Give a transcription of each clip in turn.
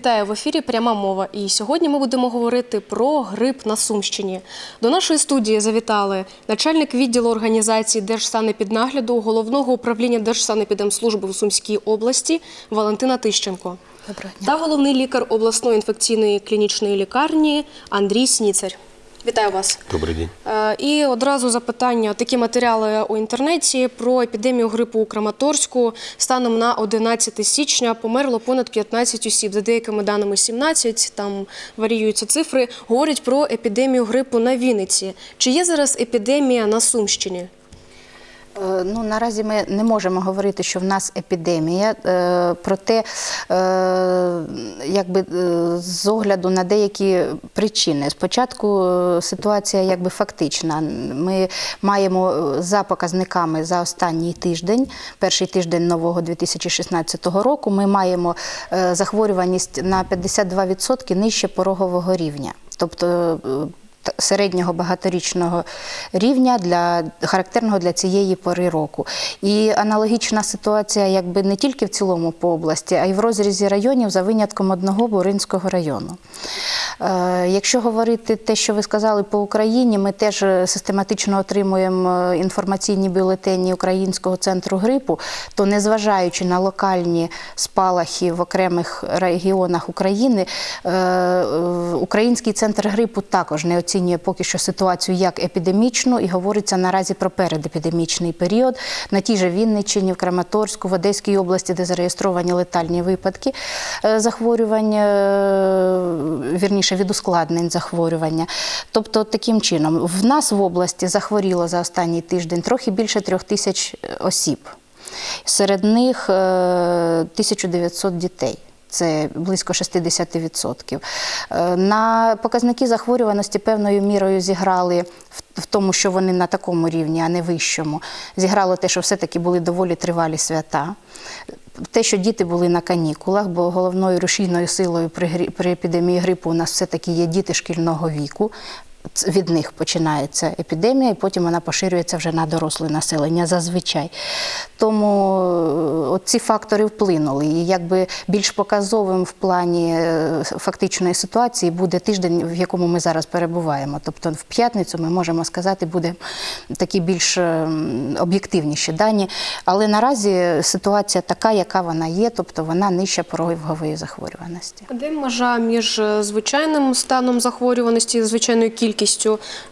Вітаю в ефірі Пряма мова. І сьогодні ми будемо говорити про грип на Сумщині. До нашої студії завітали начальник відділу організації Держсанепіднагляду головного управління Держсанепідемслужби в Сумській області Валентина Тищенко Доброго дня. та головний лікар обласної інфекційної клінічної лікарні Андрій Сніцар. Вітаю вас. Добрий день. Е, І одразу запитання. Такі матеріали у інтернеті про епідемію грипу у Краматорську. Станом на 11 січня померло понад 15 осіб. За деякими даними 17, там варіюються цифри. Говорять про епідемію грипу на Вінниці. Чи є зараз епідемія на Сумщині? Е, Ну, наразі ми не можемо говорити, що в нас епідемія. Е, Проте, е, якби з огляду на деякі причини. Спочатку ситуація якби фактична. Ми маємо за показниками за останній тиждень, перший тиждень нового 2016 року, ми маємо захворюваність на 52% нижче порогового рівня. Тобто середнього багаторічного рівня для характерного для цієї пори року. І аналогічна ситуація, якби не тільки в цілому по області, а й в розрізі районів за винятком одного Буринського району. Е, Якщо говорити те, що ви сказали по Україні, ми теж е, систематично отримуємо е, інформаційні бюлетені Українського центру грипу, то незважаючи на локальні спалахи в окремих регіонах України, Український центр грипу також не оцінює поки що ситуацію як епідемічну і говориться наразі про передепідемічний період. На тій же Вінниччині, в Краматорську, в Одеській області, де зареєстровані летальні випадки захворювань, е, вірніше від ускладнень захворювання. Тобто, таким чином, в нас в області захворіло за останній тиждень трохи більше трьох тисяч осіб. Серед них е, 1900 дітей. Це близько 60%. Е, На показники захворюваності певною мірою зіграли в тому, що вони на такому рівні, а не вищому. Зіграло те, що все-таки були доволі тривалі свята. Те, що діти були на канікулах, бо головною рушійною силою при, грі- при епідемії грипу у нас все-таки є діти шкільного віку. Від них починається епідемія, і потім вона поширюється вже на доросле населення зазвичай. Тому е, ці фактори вплинули. І якби більш показовим в плані е, фактичної ситуації буде тиждень, в якому ми зараз перебуваємо. Тобто в п'ятницю ми можемо сказати, буде такі більш е, об'єктивніші дані. Але наразі ситуація така, яка вона є, тобто вона нижча порогової захворюваності. Де межа між звичайним станом захворюваності, і звичайною кількістю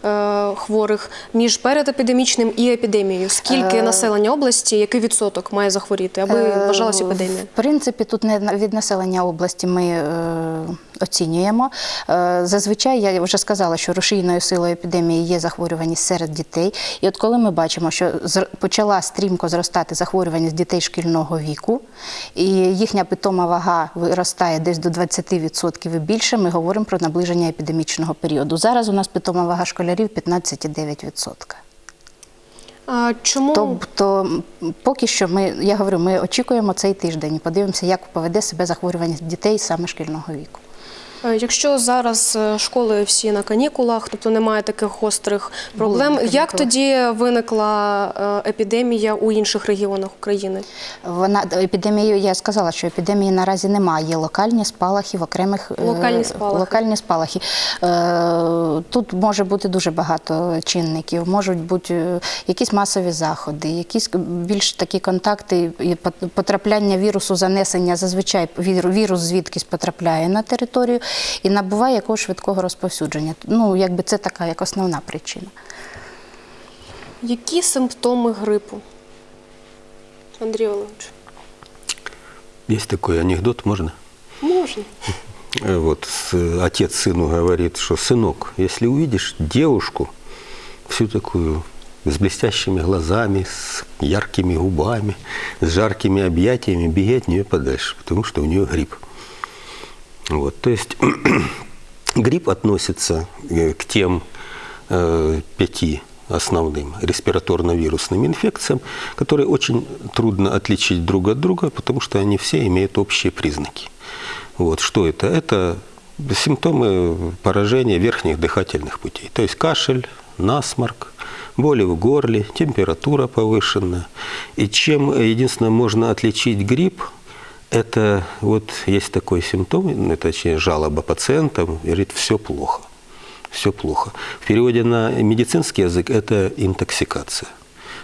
е, хворих, між передепідемічним і епідемією? Скільки Е, населення області, який відсоток має захворіти, аби Е, вважалася епідемія? В принципі, тут не від населення області ми е, оцінюємо. Е, зазвичай я вже сказала, що рушійною силою епідемії є захворюваність серед дітей. І от коли ми бачимо, що зр- почала стрімко зростати захворюваність дітей шкільного віку, і їхня питома вага виростає десь до 20% і більше, ми говоримо про наближення епідемічного періоду. Зараз у нас питома вага школярів 15,9%. А чому Тобто, поки що ми, я говорю, ми очікуємо цей тиждень і подивимося, як поведе себе захворювання дітей саме шкільного віку. Е, Якщо зараз е, школи всі на канікулах, тобто немає таких гострих проблем, як тоді виникла е, епідемія у інших регіонах України? Вона епідемію, я сказала, що епідемії наразі немає. Є локальні спалахи в окремих Локальні спалахи. Локальні спалахи. Тут може бути дуже багато чинників. Можуть бути якісь масові заходи, якісь більш такі контакти потрапляння вірусу, занесення. Зазвичай вір- вірус звідкись потрапляє на територію і набуває якогось швидкого розповсюдження. Ну, якби це така як основна причина. Які симптоми грипу? Андрій Олегович, Есть такой анекдот, можно? можна. Э, Вот с- отец сыну говорит, что сынок, если увидишь девушку, всю такую с блестящими глазами, с яркими губами, с жаркими объятиями, беги от нее подальше, потому что у нее грипп. Вот, то есть грипп относится э, к тем э, пяти основным респираторно-вирусным инфекциям, которые очень трудно отличить друг от друга, потому что они все имеют общие признаки. Вот, что это? Это симптомы поражения верхних дыхательных путей, то есть кашель, насморк, боли в горле, температура повышенная. И чем единственное можно отличить грипп Это вот есть такой симптом, ну, точнее жалоба пациента, говорит, все плохо. Все плохо. В переводе на медицинский язык это интоксикация.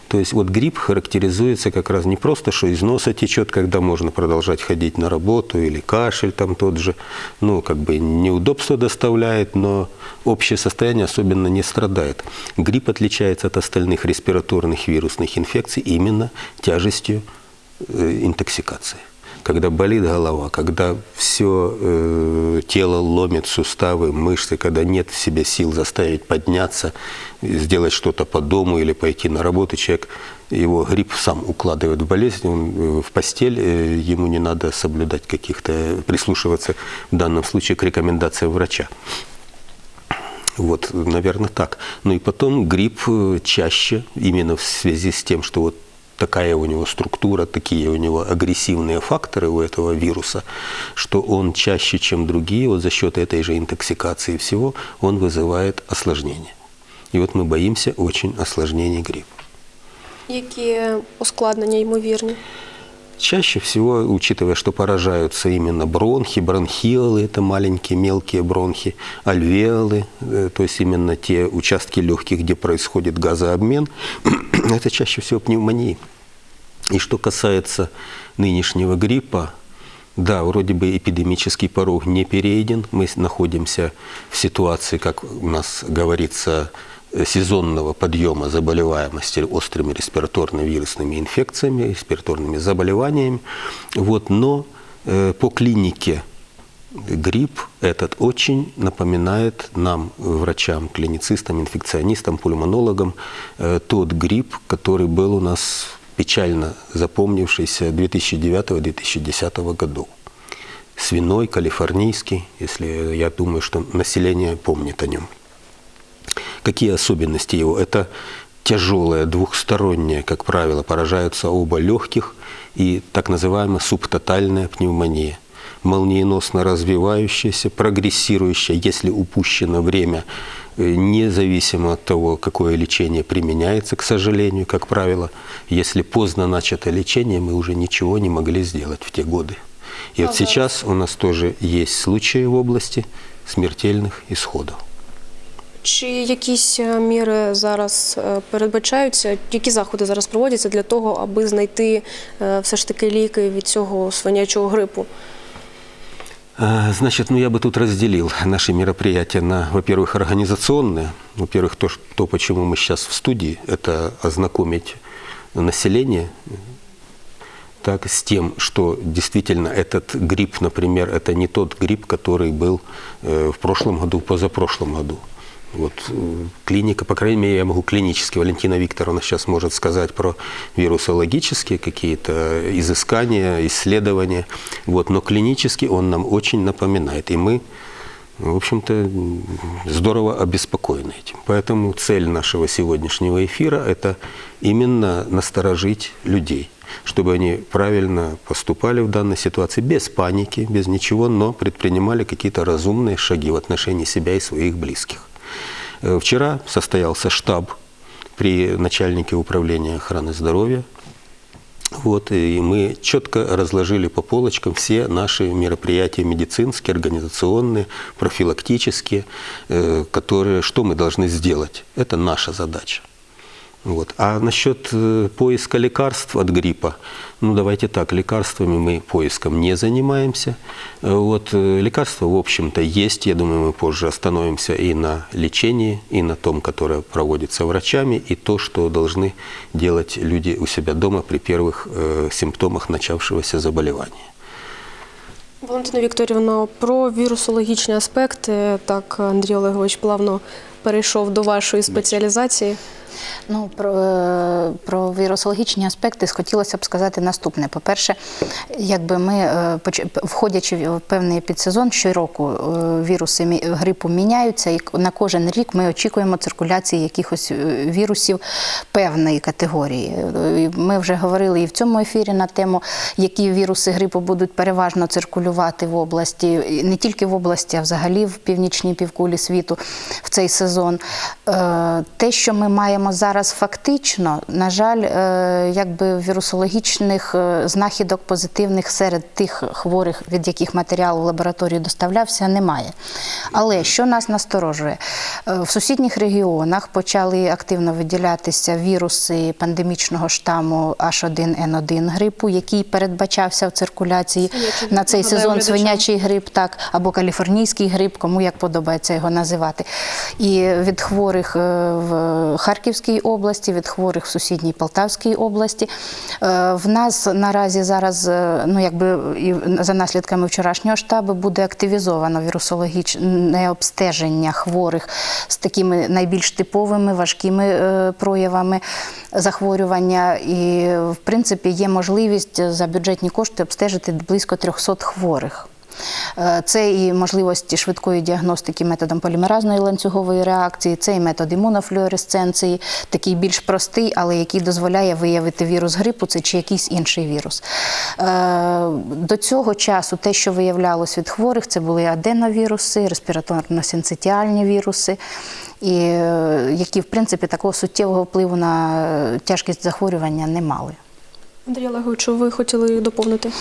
То есть вот грипп характеризуется как раз не просто, что из носа течет, когда можно продолжать ходить на работу, или кашель там тот же, ну, как бы неудобство доставляет, но общее состояние особенно не страдает. Грипп отличается от остальных респираторных вирусных инфекций именно тяжестью э, интоксикации когда болит голова, когда все э, тело ломит, суставы, мышцы, когда нет в себе сил заставить подняться, сделать что-то по дому или пойти на работу, человек его грипп сам укладывает в болезнь, он э, в постель, э, ему не надо соблюдать каких-то, прислушиваться в данном случае к рекомендациям врача. Вот, наверное, так. Ну и потом грипп э, чаще, именно в связи с тем, что вот такая у него структура, такие у него агрессивные факторы у этого вируса, что он чаще, чем другие, вот за счет этой же интоксикации всего, он вызывает осложнения. И вот мы боимся очень осложнений гриппа. Які ускладнення ймовірні? Чаще всего, учитывая, что поражаются именно бронхи, бронхиолы, это маленькие мелкие бронхи, альвеолы, э, то есть именно те участки легких, где происходит газообмен, это чаще всего пневмонии. И что касается нынешнего гриппа, да, вроде бы эпидемический порог не перейден, мы находимся в ситуации, как у нас говорится, сезонного подъема заболеваемости острыми респираторными вирусными инфекциями, респираторными заболеваниями. Вот, но э, по клинике грипп этот очень напоминает нам, врачам, клиницистам, инфекционистам, пульмонологам, э, тот грипп, который был у нас печально запомнившийся 2009-2010 году. Свиной, калифорнийский, если я думаю, что население помнит о нем. Какие особенности его? Это тяжелое, двухстороннее, как правило, поражаются оба легких и так называемая субтотальная пневмония. Молниеносно развивающаяся, прогрессирующая, если упущено время, э, независимо от того, какое лечение применяется, к сожалению, как правило. Если поздно начато лечение, мы уже ничего не могли сделать в те годы. И вот сейчас у нас тоже есть случаи в области смертельных исходов. Чи якісь е, міри зараз е, передбачаються? Які заходи зараз проводяться для того, аби знайти е, все ж таки ліки від цього свинячого грипу? А, Значит, ну я бы тут разделил наши мероприятия на, во-первых, организационные. Во-первых, то, что- то, почему мы сейчас в студии, это ознакомить население так, с тем, что действительно этот грипп, например, это не тот грипп, который был э, в прошлом году, позапрошлом году. Вот э, клиника, по крайней мере, я могу клинически, Валентина Викторовна сейчас может сказать про вирусологические какие-то изыскания, исследования, вот, но клинически он нам очень напоминает, и мы, в общем-то, здорово обеспокоены этим. Поэтому цель нашего сегодняшнего эфира – это именно насторожить людей, чтобы они правильно поступали в данной ситуации, без паники, без ничего, но предпринимали какие-то разумные шаги в отношении себя и своих близких. Э, Вчера состоялся штаб при начальнике управления охраны здоровья. Вот, и мы четко разложили по полочкам все наши мероприятия медицинские, организационные, профилактические, э, которые, что мы должны сделать. Это наша задача. Вот. А насчет э, поиска лекарств от гриппа, ну давайте так, лекарствами мы поиском не занимаемся. Э, Вот, э, лекарства, в общем-то, есть. Я думаю, мы позже остановимся и на лечении, и на том, которое проводится врачами, и то, что должны делать люди у себя дома при первых э, симптомах начавшегося заболевания. Валентина Вікторівна, про вірусологічні аспекти, так Андрій Олегович плавно перейшов до вашої спеціалізації. Ну, про, е, про вірусологічні аспекти хотілося б сказати наступне. По-перше, якби ми, е, входячи в певний підсезон, щороку е, віруси грипу міняються, і на кожен рік ми очікуємо циркуляції якихось вірусів певної категорії. Ми вже говорили і в цьому ефірі на тему, які віруси грипу будуть переважно циркулювати в області, не тільки в області, а взагалі в північній півкулі світу в цей сезон. Те, що ми маємо зараз фактично, на жаль, е, якби вірусологічних е, знахідок позитивних серед тих хворих, від яких матеріал в лабораторію доставлявся, немає. Але що нас насторожує? Е, В сусідніх регіонах почали активно виділятися віруси пандемічного штаму H1N1 грипу, який передбачався в циркуляції Свинячий на цей сезон глядачам. свинячий грип, так, або каліфорнійський грип, кому як подобається його називати. І від хворих в Харківській області, від хворих в сусідній Полтавській області. Е, В нас наразі зараз, е, ну якби за наслідками вчорашнього штабу, буде активізовано вірусологічне обстеження хворих з такими найбільш типовими важкими е, проявами захворювання. І, в принципі, є можливість за бюджетні кошти обстежити близько 300 хворих. Е, Це і можливості швидкої діагностики методом полімеразної ланцюгової реакції, це і метод імунофлюоресценції, такий більш простий, але який дозволяє виявити вірус грипу, це чи якийсь інший вірус. Е, До цього часу те, що виявлялось від хворих, це були аденовіруси, респіраторно-синцитіальні віруси, і, е, які, в принципі, такого суттєвого впливу на тяжкість захворювання не мали. Андрій Олеговичу, ви хотіли доповнити?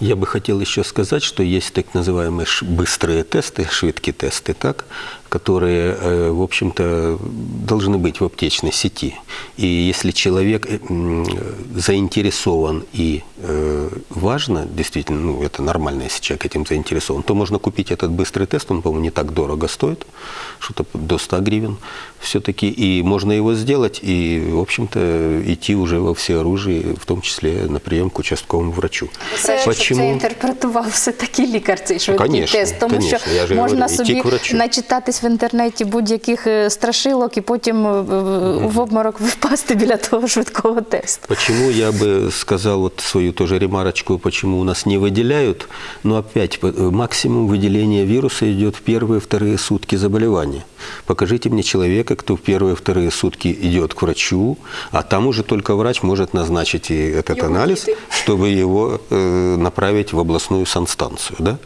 Я бы хотел еще сказать, что есть так называемые ш- быстрые тесты, швидкие тесты, так, которые, э, в общем-то, должны быть в аптечной сети. И если человек э, м, заинтересован и э, важно, действительно, ну, это нормально, если человек этим заинтересован, то можно купить этот быстрый тест, он, по-моему, не так дорого стоит, что-то до 100 гривен все-таки, и можно его сделать, и, в общем-то, идти уже во все оружие, в том числе на прием к участковому врачу. Це, Почему? це інтерпретував все таки лікар цей швидкий Конечно, тест, тому конечно, що я же можна говорю, йти собі к врачу. начитатись в інтернеті будь-яких е, страшилок і потім е, в обморок впасти біля того швидкого тесту. Почему я бы сказал вот свою тоже ремарочку, почему у нас не выделяют, но опять по- э, максимум выделения вируса идет в первые-вторые сутки заболевания. Покажите мне человека, кто в первые-вторые сутки идет к врачу, а там уже только врач может назначить и этот Его анализ, киты. чтобы его э, направить в областную санстанцию. Да?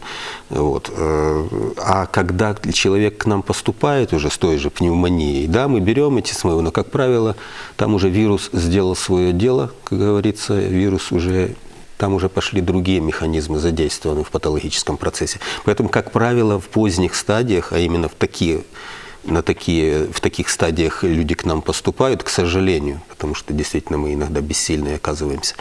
Вот. э, А когда человек к нам поступает уже с той же пневмонией, да, мы берем эти смывы, но, как правило, там уже вирус сделал свое дело, как говорится, вирус уже там уже пошли другие механизмы задействованы в патологическом процессе. Поэтому, как правило, в поздних стадиях, а именно в такие на такие, в таких стадиях люди к нам поступают, к сожалению, потому что действительно мы иногда бессильны оказываемся.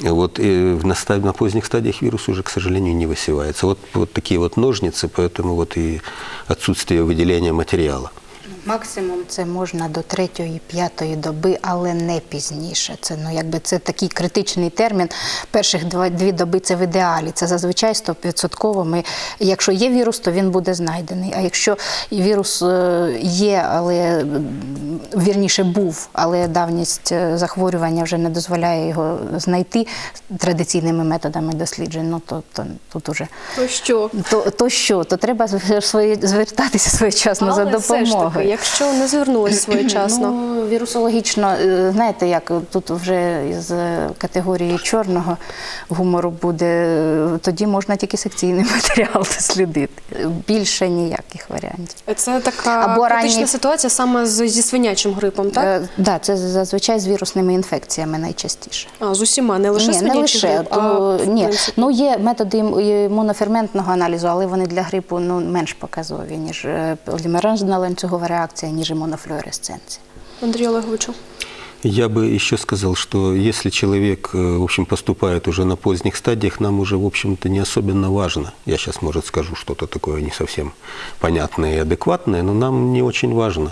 Вот и на, ста- на поздних стадиях вирус уже, к сожалению, не высевается. Вот, вот такие вот ножницы, поэтому вот и отсутствие выделения материала. Максимум це можна до третьої, п'ятої доби, але не пізніше. Це ну якби це такий критичний термін. Перших дві доби це в ідеалі. Це зазвичай 100%. Ми, якщо є вірус, то він буде знайдений. А якщо вірус е, є, але вірніше був, але давність е, захворювання вже не дозволяє його знайти традиційними методами досліджень, ну то, то тут уже То що? то, то що? То треба звертатися своєчасно за Але ж допомогою. Якщо не звернулись своєчасно. Ну, вірусологічно, е, знаєте, як тут вже з категорії чорного гумору буде, е, тоді можна тільки секційний матеріал дослідити. Більше ніяких варіантів. Це така Або критична ранні- ситуація саме зі свинячим грипом, так? Так, да, це зазвичай з вірусними інфекціями найчастіше. А, з усіма, не лише ні, не лише. грип, То, в ні. Ну, є методи імуноферментного аналізу, але вони для грипу ну, менш показові, ніж е, полімеразна ланцюгова реакція, ніж імунофлюоресценція. Андрей Олеговичу. Я бы еще сказал, что если человек, э, в общем, поступает уже на поздних стадиях, нам уже, в общем-то, не особенно важно. Я сейчас, может, скажу что-то такое не совсем понятное и адекватное, но нам не очень важно.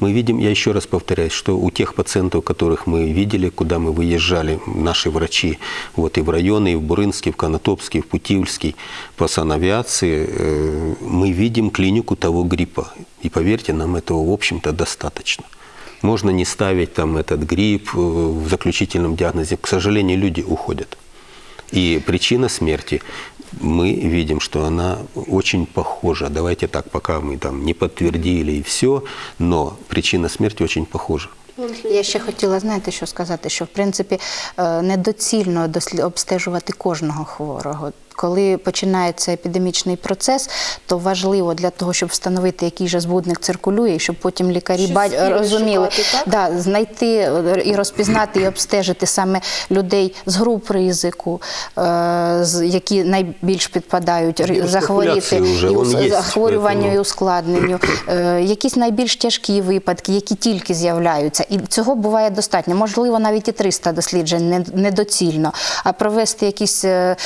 Мы видим, я еще раз повторяюсь, что у тех пациентов, которых мы видели, куда мы выезжали, наши врачи, вот и в районы, и в Бурынский, в Конотопский, в Путивльский, по санавиации, э, мы видим клинику того гриппа. И поверьте, нам этого, в общем-то, достаточно. Можно не ставить там этот грипп э, в заключительном диагнозе. К сожалению, люди уходят. И причина смерти, мы видим, что она очень похожа. Давайте так, пока мы там не подтвердили и все, но причина смерти очень похожа. Я ще хотіла, знаєте, що сказати, що в принципі е, недоцільно обстежувати кожного хворого. Коли починається епідемічний процес, то важливо для того, щоб встановити, який же збудник циркулює, щоб потім лікарі Щось розуміли, шукати, да, знайти і розпізнати і обстежити саме людей з груп ризику, е, які найбільш підпадають захворіти вже, і захворюванню і ускладненню, е, якісь найбільш тяжкі випадки, які тільки з'являються. І цього буває достатньо. Можливо, навіть і 300 досліджень недоцільно. А провести якісь е,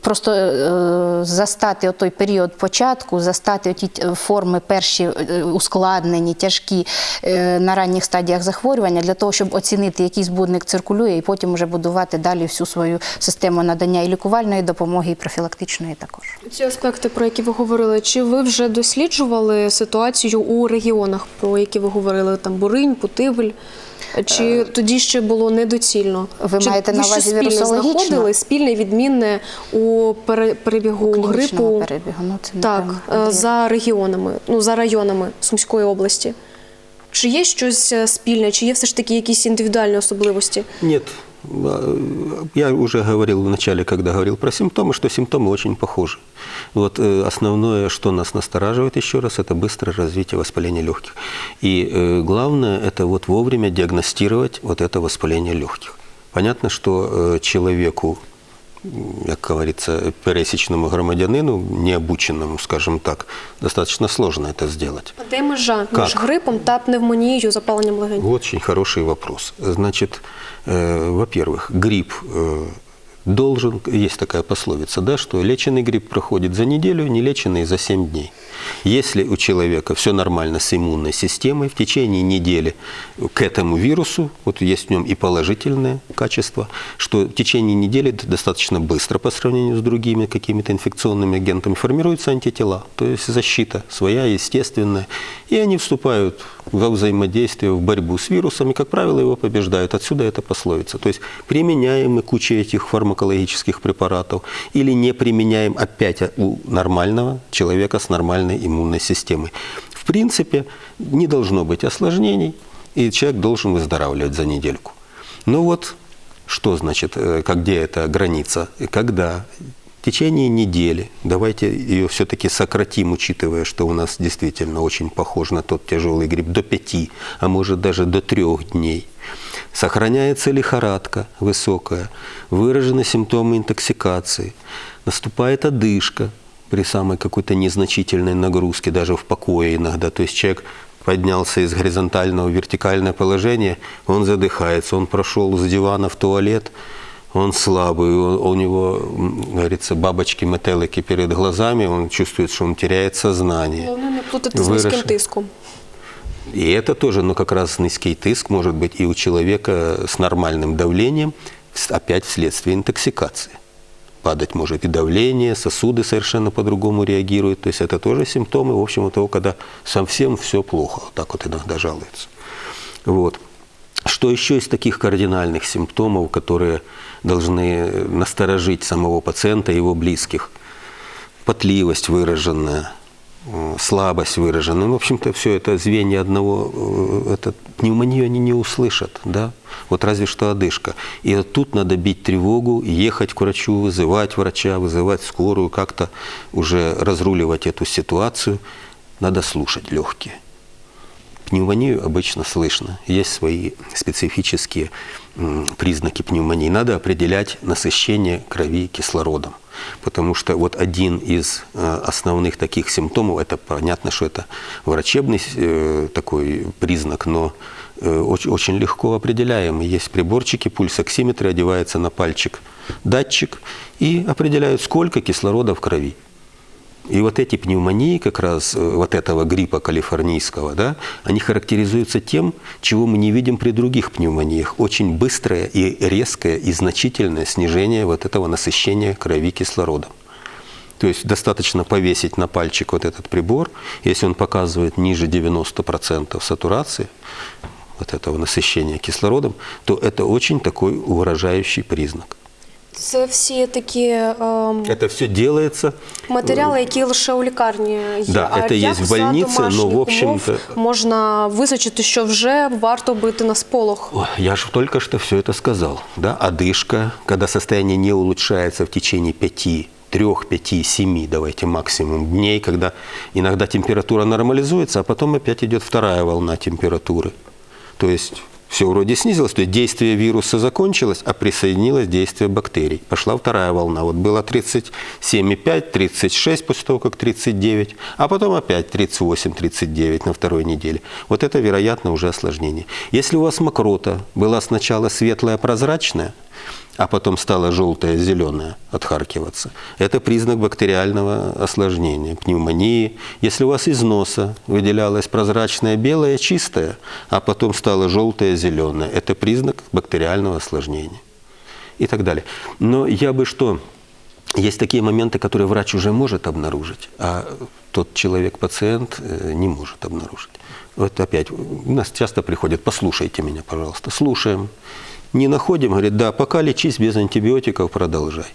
просто е, застати отой період початку, застати оті т- форми перші е, ускладнені, тяжкі е, на ранніх стадіях захворювання, для того, щоб оцінити, який збудник циркулює, і потім вже будувати далі всю свою систему надання і лікувальної допомоги, і профілактичної також. Ці аспекти, про які ви говорили, чи ви вже досліджували ситуацію у регіонах, про які ви говорили, там Буринь, Путивль? Чи тоді ще було недоцільно? Е, Ви Чи маєте на увазі спільно вірусологічно? знаходили, спільне відмінне у перебігу у грипу перебігу. Ну, це, так, е, за регіонами, ну за районами Сумської області? Чи є щось е, спільне, чи є все ж таки якісь індивідуальні особливості? Нет. А, Я уже говорил в начале, когда говорил про симптомы, что симптомы очень похожи. Вот э, основное, что нас настораживает еще раз, это быстрое развитие воспаления легких. И э, главное, это вот вовремя диагностировать вот это воспаление легких. Понятно, что э, человеку як говорится, пересечному громадянину, необученному, скажем так, достаточно сложно это сделать. А де межа між Как? грипом та пневмонією, запаленням легень? Очень хороший вопрос. Значит, э, во-первых, грипп э, должен, есть такая пословица, да, что леченый грипп проходит за неделю, нелеченный за 7 дней. Если у человека все нормально с иммунной системой, в течение недели к этому вирусу, вот есть в нем и положительное качество, что в течение недели достаточно быстро по сравнению с другими какими-то инфекционными агентами формируются антитела, то есть защита своя, естественная, и они вступают во взаимодействие, в борьбу с вирусом, и, как правило, его побеждают. Отсюда эта пословица. То есть применяем мы кучу этих фармакологических препаратов или не применяем опять у нормального человека с нормальной иммунной системой. В принципе, не должно быть осложнений, и человек должен выздоравливать за недельку. Но вот что значит, э, как- где эта граница? И Когда в течение недели, давайте ее все-таки сократим, учитывая, что у нас действительно очень похож на тот тяжелый грипп, до пяти, а может даже до трех дней. Сохраняется лихорадка высокая, выражены симптомы интоксикации, наступает одышка при самой какой-то незначительной нагрузке, даже в покое иногда. То есть человек поднялся из горизонтального в вертикальное положение, он задыхается, он прошел с дивана в туалет, он слабый, у, у него, говорится, бабочки, метелики перед глазами, он чувствует, что он теряет сознание. Головне не плутати з Вирішив. низьким тиском. И это тоже, ну, как раз низкий тиск может быть и у человека с нормальным давлением, с- опять вследствие интоксикации. Падать может и давление, сосуды совершенно по-другому реагируют. То есть это тоже симптомы, в общем, того, когда совсем все плохо. Вот так вот иногда жалуются. Вот. Что еще из таких кардинальных симптомов, которые должны насторожить самого пациента и его близких? Потливость выраженная, э, слабость выраженная. Ну, в общем-то, все это звенья одного, э, это, пневмонию они не услышат, да? Вот разве что одышка. И вот тут надо бить тревогу, ехать к врачу, вызывать врача, вызывать скорую, как-то уже разруливать эту ситуацию. Надо слушать легкие. Пневмонию обычно слышно. Есть свои специфические признаки пневмонии. Надо определять насыщение крови кислородом. Потому что вот один из э, основных таких симптомов, это понятно, что это врачебный э, такой признак, но э, очень, очень легко определяемый. Есть приборчики, пульсоксиметры, одевается на пальчик датчик и определяют, сколько кислорода в крови. И вот эти пневмонии, как раз э, вот этого гриппа калифорнийского, да, они характеризуются тем, чего мы не видим при других пневмониях. Очень быстрое и резкое и значительное снижение вот этого насыщения крови кислородом. То есть достаточно повесить на пальчик вот этот прибор, если он показывает ниже 90% сатурации, вот этого насыщения кислородом, то это очень такой угрожающий признак. Це всі такі ем, Это все делается матеріали, які лише у лікарні є. Да, а це є як в за больниці, домашніх но, в общем-то- умов можна визначити, що вже варто бити на сполох. Ой, Я же только что все это сказал. Да? Одышка, когда состояние не улучшается в течение 5 трех, пяти, семи, давайте максимум дней, когда иногда температура нормализуется, а потом опять идет вторая волна температуры. То есть все вроде снизилось, то есть действие вируса закончилось, а присоединилось действие бактерий. Пошла вторая волна. Вот было 37,5, 36 после того, как 39, а потом опять 38, 39 на второй неделе. Вот это, вероятно, уже осложнение. Если у вас мокрота была сначала светлая, прозрачная, а потом стала желтая, зеленая отхаркиваться. Это признак бактериального осложнения, пневмонии. Если у вас из носа выделялась прозрачная белая, чистая, а потом стала желтая, зеленая, это признак бактериального осложнения и так далее. Но я бы что, есть такие моменты, которые врач уже может обнаружить, а тот человек-пациент э, не может обнаружить. Вот опять, у нас часто приходят, послушайте меня, пожалуйста, слушаем. Не находим, говорит, да, пока лечись без антибиотиков, продолжай.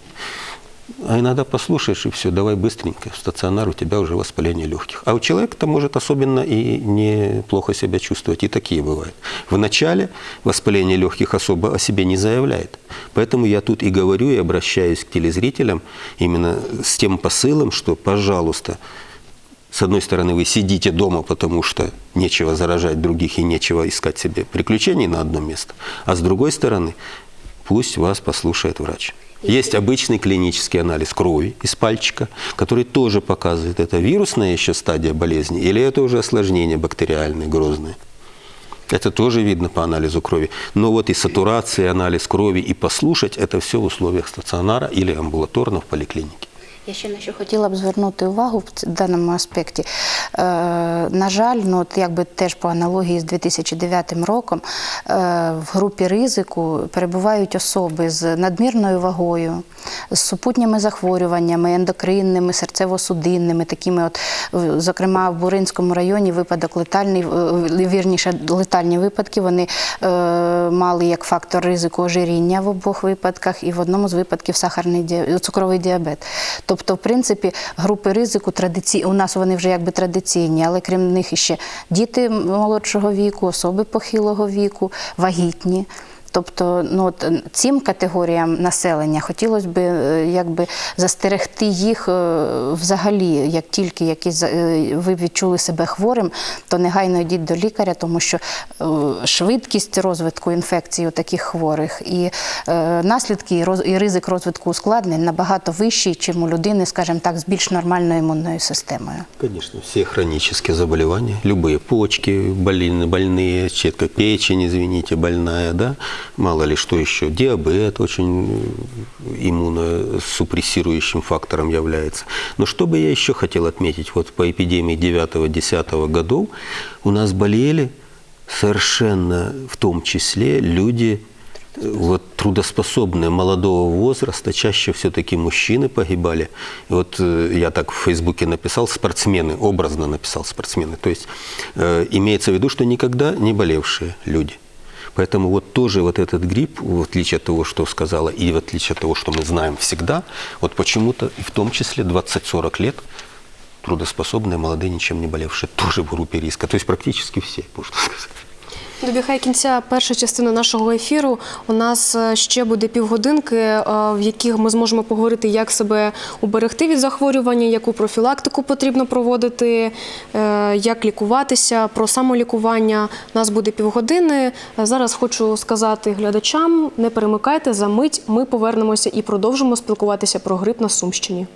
А иногда послушаешь и все, давай быстренько, в стационар, у тебя уже воспаление легких. А у человека-то может особенно и неплохо себя чувствовать, и такие бывают. В начале воспаление легких особо о себе не заявляет. Поэтому я тут и говорю, и обращаюсь к телезрителям именно с тем посылом, что, пожалуйста, с одной стороны, вы сидите дома, потому что нечего заражать других и нечего искать себе приключений на одно место. А с другой стороны, пусть вас послушает врач. Есть обычный клинический анализ крови из пальчика, который тоже показывает, это вирусная еще стадия болезни или это уже осложнение бактериальное, грозное. Это тоже видно по анализу крови. Но вот и сатурация, анализ крови, и послушать это все в условиях стационара или амбулаторно в поликлинике. Я ще на що хотіла б звернути увагу в даному аспекті. Е, на жаль, ну от якби теж по аналогії з 2009 роком е, в групі ризику перебувають особи з надмірною вагою, з супутніми захворюваннями, ендокринними, серцево-судинними, такими, от, зокрема, в Буринському районі випадок летальний, вірніше, летальні випадки вони е, мали як фактор ризику ожиріння в обох випадках, і в одному з випадків сахарний цукровий діабет. Тобто, в принципі, групи ризику традиційні, у нас вони вже якби традиційні, але крім них іще діти молодшого віку, особи похилого віку, вагітні. Тобто, ну от е, цим категоріям населення хотілося б е, якби застерегти їх е, взагалі, як тільки якісь е, ви відчули себе хворим, то негайно йдіть до лікаря, тому що е, швидкість розвитку інфекції у таких хворих і е, наслідки і роз- і ризик розвитку ускладнень набагато вищий, чим у людини, скажімо так, з більш нормальною імунною системою. Конечно, все хронические заболевания, любые почки больные, больные четко печень, извините, больная, да, Мало ли что еще, диабет очень э, иммуносупрессирующим фактором является. Но что бы я еще хотел отметить, вот по эпидемии 9-10 годов у нас болели совершенно в том числе люди э, вот трудоспособные молодого возраста, чаще все-таки мужчины погибали. И вот э, я так в Фейсбуке написал спортсмены, образно написал спортсмены. То есть э, имеется в виду, что никогда не болевшие люди. Поэтому вот тоже вот этот грипп, в отличие от того, что сказала, и в отличие от того, что мы знаем всегда, вот почему-то в том числе 20-40 лет трудоспособные, молодые, ничем не болевшие, тоже в группе риска. То есть практически все, можно сказать. Добігає кінця перша частина нашого ефіру. У нас е, ще буде півгодинки, е, в яких ми зможемо поговорити, як себе уберегти від захворювання, яку профілактику потрібно проводити, е, як лікуватися, про самолікування. У нас буде півгодини. Зараз хочу сказати глядачам: не перемикайте за мить. Ми повернемося і продовжимо спілкуватися про грип на Сумщині.